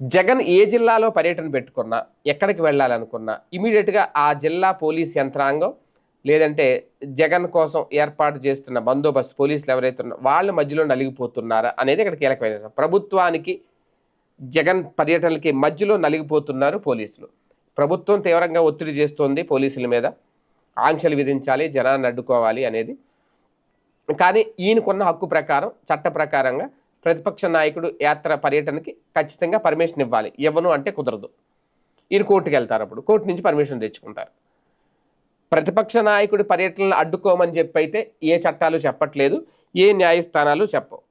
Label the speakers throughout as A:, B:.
A: జగన్ ఏ జిల్లాలో పర్యటన పెట్టుకున్నా ఎక్కడికి వెళ్ళాలనుకున్నా ఇమీడియట్గా ఆ జిల్లా పోలీస్ యంత్రాంగం లేదంటే జగన్ కోసం ఏర్పాటు చేస్తున్న బందోబస్తు పోలీసులు ఎవరైతే ఉన్నారో వాళ్ళ మధ్యలో నలిగిపోతున్నారా అనేది ఇక్కడ కీలకమైన ప్రభుత్వానికి జగన్ పర్యటనలకి మధ్యలో నలిగిపోతున్నారు పోలీసులు. ప్రభుత్వం తీవ్రంగా ఒత్తిడి చేస్తోంది పోలీసుల మీద. ఆంక్షలు విధించాలి జనాన్ని అడ్డుకోవాలి అనేది. కానీ ఈయనకున్న హక్కు ప్రకారం చట్ట ప్రకారంగా ప్రతిపక్ష నాయకుడు యాత్ర పర్యటనకి ఖచ్చితంగా పర్మిషన్ ఇవ్వాలి. ఇవ్వను అంటే కుదరదు. ఈయన కోర్టుకు వెళ్తారు అప్పుడు. కోర్టు నుంచి పర్మిషన్ తెచ్చుకుంటారు. ప్రతిపక్ష నాయకుడి పర్యటనలు అడ్డుకోమని చెప్పి అయితే ఏ చట్టాలు చెప్పట్లేదు ఏ న్యాయస్థానాలు చెప్పవు.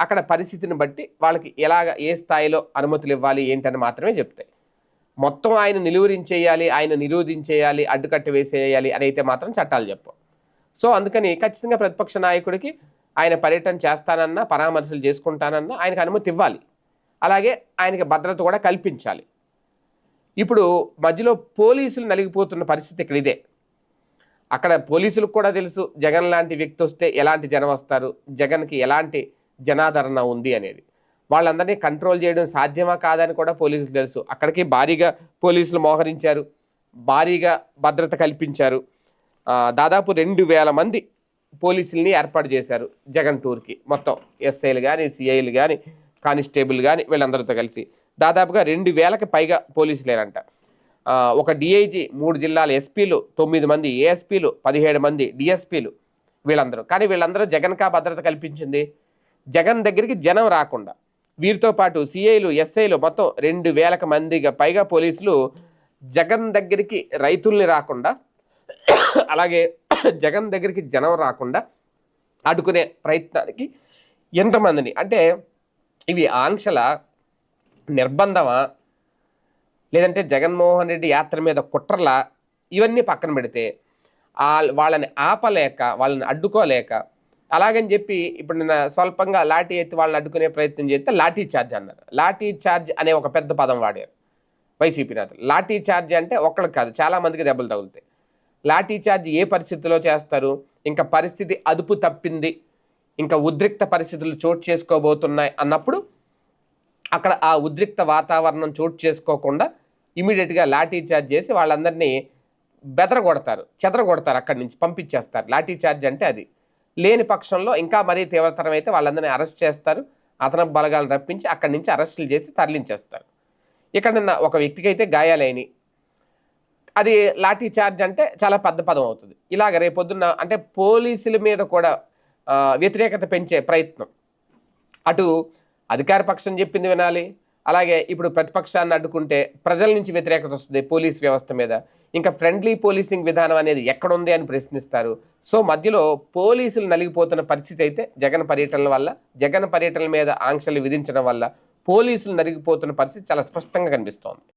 A: అక్కడ పరిస్థితిని బట్టి వాళ్ళకి ఎలాగ ఏ స్థాయిలో అనుమతులు ఇవ్వాలి ఏంటని మాత్రమే చెప్తాయి. మొత్తం ఆయన నిలువరించేయాలి ఆయన నిరోధించేయాలి అడ్డుకట్ట వేసేయాలి అని అయితే మాత్రం చట్టాలు చెప్పవు. సో అందుకని ఖచ్చితంగా ప్రతిపక్ష నాయకుడికి ఆయన పర్యటన చేస్తానన్నా పరామర్శలు చేసుకుంటానన్నా ఆయనకు అనుమతి ఇవ్వాలి. అలాగే ఆయనకి భద్రత కూడా కల్పించాలి. ఇప్పుడు మధ్యలో పోలీసులు నలిగిపోతున్న పరిస్థితి ఇక్కడ ఇదే. అక్కడ పోలీసులకు కూడా తెలుసు జగన్ లాంటి వ్యక్తి వస్తే ఎలాంటి జనం వస్తారు జగన్కి ఎలాంటి జనాదరణ ఉంది అనేది. వాళ్ళందరినీ కంట్రోల్ చేయడం సాధ్యమా కాదని కూడా పోలీసులు తెలుసు. అక్కడికి భారీగా పోలీసులు మోహరించారు భారీగా భద్రత కల్పించారు. దాదాపు రెండు వేల మంది పోలీసుల్ని ఏర్పాటు చేశారు జగన్ టూర్కి. మొత్తం ఎస్ఐలు కానీ సిఐలు కానీ కానిస్టేబుల్ కానీ వీళ్ళందరితో కలిసి. దాదాపుగా రెండు వేలకి పైగా పోలీసులేనంట ఆ, ఒక డిఐజీ మూడు జిల్లాల ఎస్పీలు తొమ్మిది మంది ఏఎస్పీలు పదిహేడు మంది డిఎస్పీలు వీళ్ళందరూ. కానీ వీళ్ళందరూ జగన్ కా భద్రత కల్పించింది? జగన్ దగ్గరికి జనం రాకుండా. వీరితో పాటు సిఐలు ఎస్ఐలు మొత్తం రెండు వేలకు మందిగా పైగా పోలీసులు జగన్ దగ్గరికి రైతుల్ని రాకుండా అలాగే జగన్ దగ్గరికి జనం రాకుండా అడ్డుకునే ప్రయత్నానికి ఎంతమందిని? అంటే ఇవి ఆంక్షల నిర్బంధమా? లేదంటే జగన్మోహన్ రెడ్డి యాత్ర మీద కుట్రలా? ఇవన్నీ పక్కన పెడితే వాళ్ళని ఆపలేక వాళ్ళని అడ్డుకోలేక అలాగని చెప్పి ఇప్పుడు నేను స్వల్పంగా లాఠీ ఎత్తి వాళ్ళని అడ్డుకునే ప్రయత్నం చేస్తే లాఠీ చార్జ్ అన్నారు. లాఠీ చార్జ్ అనే ఒక పెద్ద పదం వాడారు వైసీపీ నేతలు. లాఠీ చార్జ్ అంటే ఒక్కళ్ళకి కాదు చాలా మందికి దెబ్బలు తగులుతాయి. లాఠీ చార్జ్ ఏ పరిస్థితిలో చేస్తారు? ఇంకా పరిస్థితి అదుపు తప్పింది. ఇంకా ఉద్రిక్త పరిస్థితులు చోటు చేసుకోబోతున్నాయి అన్నప్పుడు అక్కడ ఆ ఉద్రిక్త వాతావరణం చోటు చేసుకోకుండా ఇమీడియట్గా లాఠీ చార్జ్ చేసి వాళ్ళందరినీ బెదరగొడతారు చెదరగొడతారు అక్కడి నుంచి పంపించేస్తారు. లాఠీ చార్జ్ అంటే అది. లేని పక్షంలో ఇంకా మరీ తీవ్రతరం అయితే వాళ్ళందరినీ అరెస్ట్ చేస్తారు. అతను బలగాలను రప్పించి అక్కడి నుంచి అరెస్టులు చేసి తరలించేస్తారు. ఇక్కడ ఒక వ్యక్తికి అయితే గాయాలైనవి అది లాఠీ చార్జ్ అంటే చాలా పెద్ద పదం అవుతుంది. ఇలాగ రేపొద్దున్న అంటే పోలీసుల మీద కూడా వ్యతిరేకత పెంచే ప్రయత్నం. అటు అధికార పక్షం చెప్పింది వినాలి. అలాగే ఇప్పుడు ప్రతిపక్షాన్ని అడ్డుకుంటే ప్రజల నుంచి వ్యతిరేకత వస్తుంది పోలీస్ వ్యవస్థ మీద. ఇంకా ఫ్రెండ్లీ పోలీసింగ్ విధానం అనేది ఎక్కడుంది అని ప్రశ్నిస్తారు. సో మధ్యలో పోలీసులు నలిగిపోతున్న పరిస్థితి అయితే జగన్ పర్యటనల వల్ల జగన్ పర్యటనల మీద ఆంక్షలు విధించడం వల్ల పోలీసులు నలిగిపోతున్న పరిస్థితి చాలా స్పష్టంగా కనిపిస్తోంది.